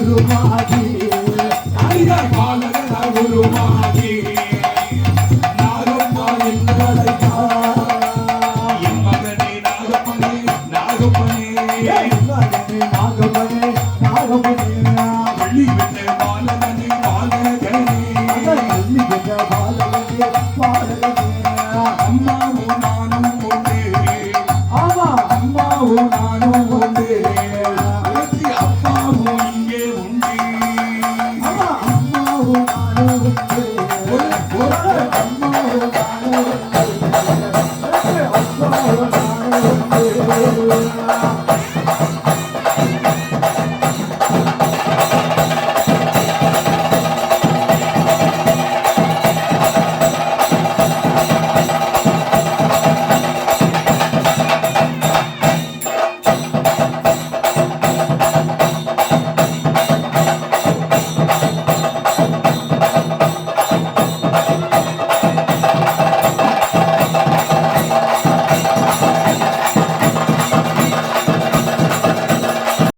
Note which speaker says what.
Speaker 1: அருமாதி ஐயர்
Speaker 2: பாலகன் அருமாதி நாகம்மா என்றழைத்தா என் மகனே அம்மா
Speaker 1: Thank you.